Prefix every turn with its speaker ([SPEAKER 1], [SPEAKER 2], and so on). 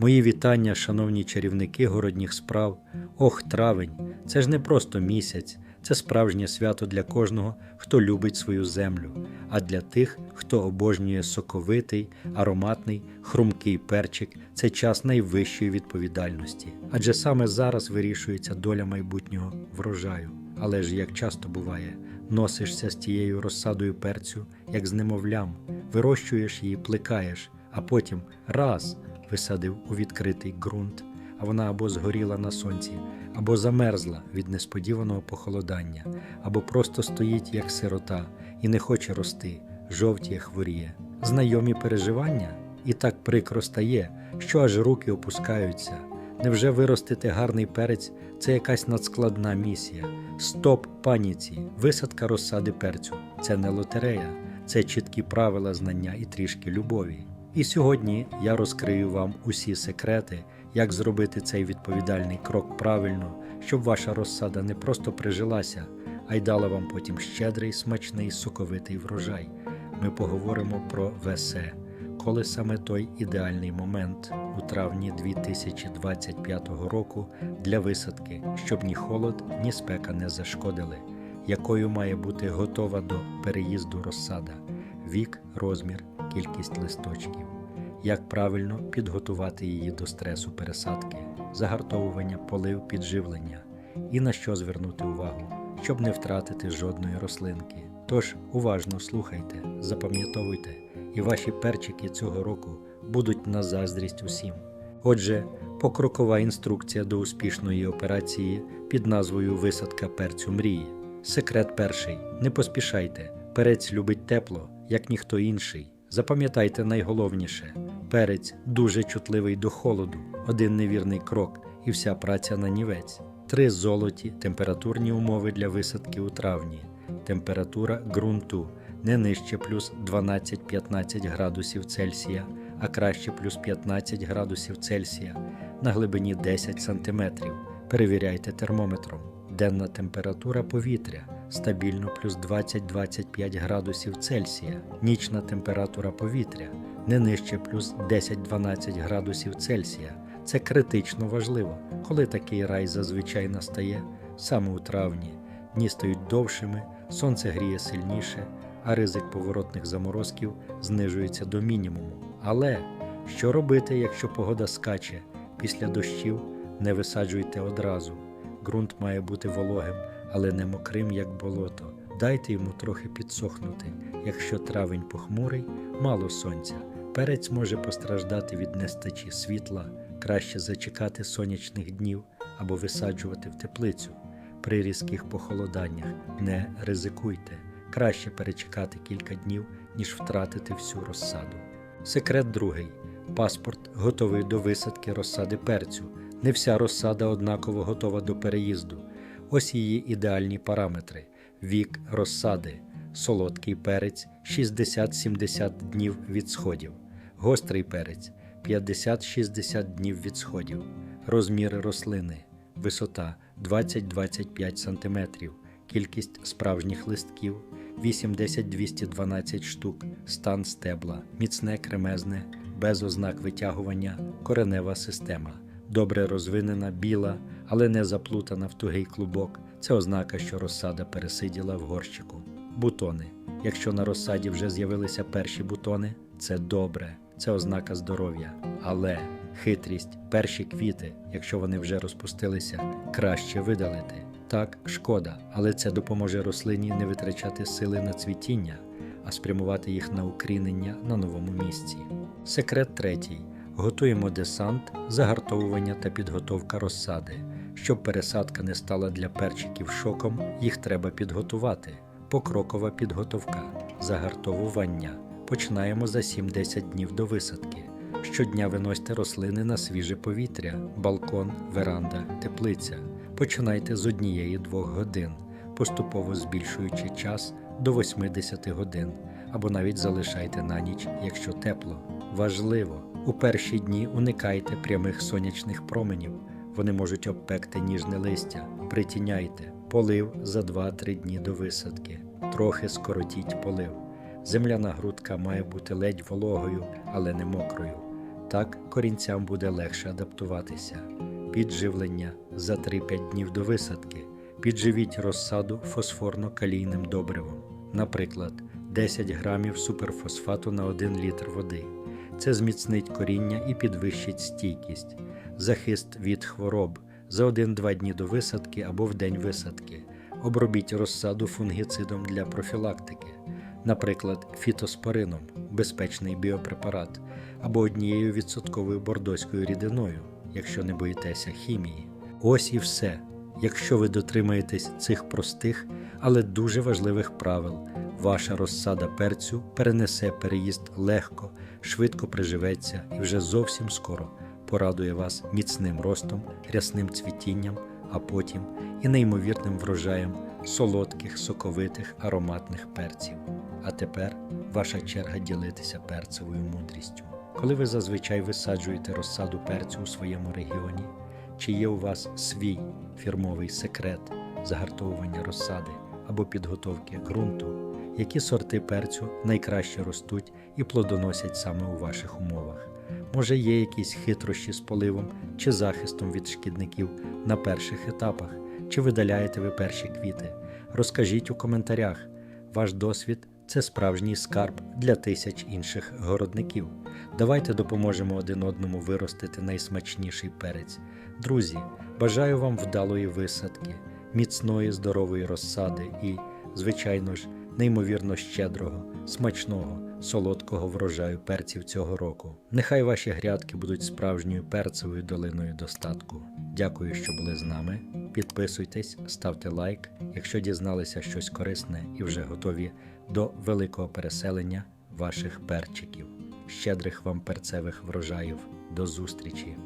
[SPEAKER 1] Мої вітання, шановні чарівники городніх справ. Ох, травень! Це ж не просто місяць, це справжнє свято для кожного, хто любить свою землю, а для тих, хто обожнює соковитий, ароматний, хрумкий перчик це час найвищої відповідальності. Адже саме зараз вирішується доля майбутнього врожаю. Але ж як часто буває, носишся з тією розсадою перцю, як з немовлям, вирощуєш її, плекаєш, а потім раз висадив у відкритий ґрунт, а вона або згоріла на сонці, або замерзла від несподіваного похолодання, або просто стоїть як сирота і не хоче рости, жовтіє хворіє. Знайомі переживання і так прикро стає, що аж руки опускаються. Невже виростити гарний перець це якась надскладна місія? Стоп паніці, висадка розсади перцю це не лотерея, це чіткі правила знання і трішки любові. І сьогодні я розкрию вам усі секрети, як зробити цей відповідальний крок правильно, щоб ваша розсада не просто прижилася, а й дала вам потім щедрий, смачний, соковитий врожай. Ми поговоримо про ВСЕ, коли саме той ідеальний момент у травні 2025 року для висадки, щоб ні холод, ні спека не зашкодили, якою має бути готова до переїзду розсада, вік, розмір, кількість листочків, як правильно підготувати її до стресу пересадки, загартовування, полив, підживлення і на що звернути увагу, щоб не втратити жодної рослинки. Тож уважно слухайте, запам'ятовуйте, і ваші перчики цього року будуть на заздрість усім. Отже, покрокова інструкція до успішної операції під назвою Висадка перцю мрії. Секрет перший: не поспішайте. Перець любить тепло, як ніхто інший. Запам'ятайте найголовніше: перець дуже чутливий до холоду, один невірний крок і вся праця на нівець. Три золоті температурні умови для висадки у травні. Температура ґрунту не нижче плюс 12-15 градусів Цельсія, а краще плюс 15 градусів Цельсія на глибині 10 см. Перевіряйте термометром. Денна температура повітря стабільно плюс 20-25 градусів Цельсія. Нічна температура повітря не нижче плюс 10-12 градусів Цельсія. Це критично важливо, коли такий рай зазвичай настає саме у травні. Дні стають довшими, сонце гріє сильніше, а ризик поворотних заморозків знижується до мінімуму. Але що робити, якщо погода скаче? Після дощів не висаджуйте одразу. Ґрунт має бути вологим, але не мокрим, як болото. Дайте йому трохи підсохнути. Якщо травень похмурий, мало сонця. Перець може постраждати від нестачі світла, краще зачекати сонячних днів або висаджувати в теплицю. При різких похолоданнях не ризикуйте. Краще перечекати кілька днів, ніж втратити всю розсаду. Секрет другий. Паспорт готовий до висадки розсади перцю. Не вся розсада однаково готова до переїзду. Ось її ідеальні параметри: вік розсади, солодкий перець 60-70 днів від сходів, гострий перець 50-60 днів від сходів, розміри рослини, висота 20-25 см, кількість справжніх листків 8-10-212 штук, стан стебла, міцне кремезне, без ознак витягування, коренева система. Добре розвинена, біла, але не заплутана в тугий клубок. Це ознака, що розсада пересиділа в горщику. Бутони. Якщо на розсаді вже з'явилися перші бутони, це добре, це ознака здоров'я. Але хитрість, перші квіти, якщо вони вже розпустилися, краще видалити. Так, шкода, але це допоможе рослині не витрачати сили на цвітіння, а спрямувати їх на укрінення на новому місці. Секрет третій. Готуємо десант, загартовування та підготовка розсади. Щоб пересадка не стала для перчиків шоком, їх треба підготувати. Покрокова підготовка, загартовування. Починаємо за 7-10 днів до висадки. Щодня виносьте рослини на свіже повітря, балкон, веранда, теплиця. Починайте з однієї-двох годин, поступово збільшуючи час до 80 годин, або навіть залишайте на ніч, якщо тепло. Важливо! У перші дні уникайте прямих сонячних променів, вони можуть обпекти ніжне листя. Притіняйте, полив за 2-3 дні до висадки, трохи скоротіть полив. Земляна грудка має бути ледь вологою, але не мокрою. Так корінцям буде легше адаптуватися. Підживлення за 3-5 днів до висадки. Підживіть розсаду фосфорно-калійним добривом, наприклад, 10 грамів суперфосфату на 1 літр води. Це зміцнить коріння і підвищить стійкість, захист від хвороб за 1-2 дні до висадки або в день висадки. Обробіть розсаду фунгіцидом для профілактики, наприклад, фітоспорином, безпечний біопрепарат, або однією відсотковою бордоською рідиною, якщо не боїтеся хімії. Ось і все. Якщо ви дотримаєтесь цих простих, але дуже важливих правил, ваша розсада перцю перенесе переїзд легко, швидко приживеться і вже зовсім скоро порадує вас міцним ростом, рясним цвітінням, а потім і неймовірним врожаєм солодких, соковитих, ароматних перців. А тепер ваша черга ділитися перцевою мудрістю. Коли ви зазвичай висаджуєте розсаду перцю у своєму регіоні, чи є у вас свій фірмовий секрет загартовування розсади або підготовки ґрунту, які сорти перцю найкраще ростуть і плодоносять саме у ваших умовах? Може, є якісь хитрощі з поливом чи захистом від шкідників на перших етапах, чи видаляєте ви перші квіти? Розкажіть у коментарях. Ваш досвід це справжній скарб для тисяч інших городників. Давайте допоможемо один одному виростити найсмачніший перець. Друзі, бажаю вам вдалої висадки, міцної здорової розсади і, звичайно ж, неймовірно щедрого, смачного, солодкого врожаю перців цього року. Нехай ваші грядки будуть справжньою перцевою долиною достатку. Дякую, що були з нами. Підписуйтесь, ставте лайк, якщо дізналися щось корисне і вже готові до великого переселення ваших перчиків. Щедрих вам перцевих врожаїв. До зустрічі!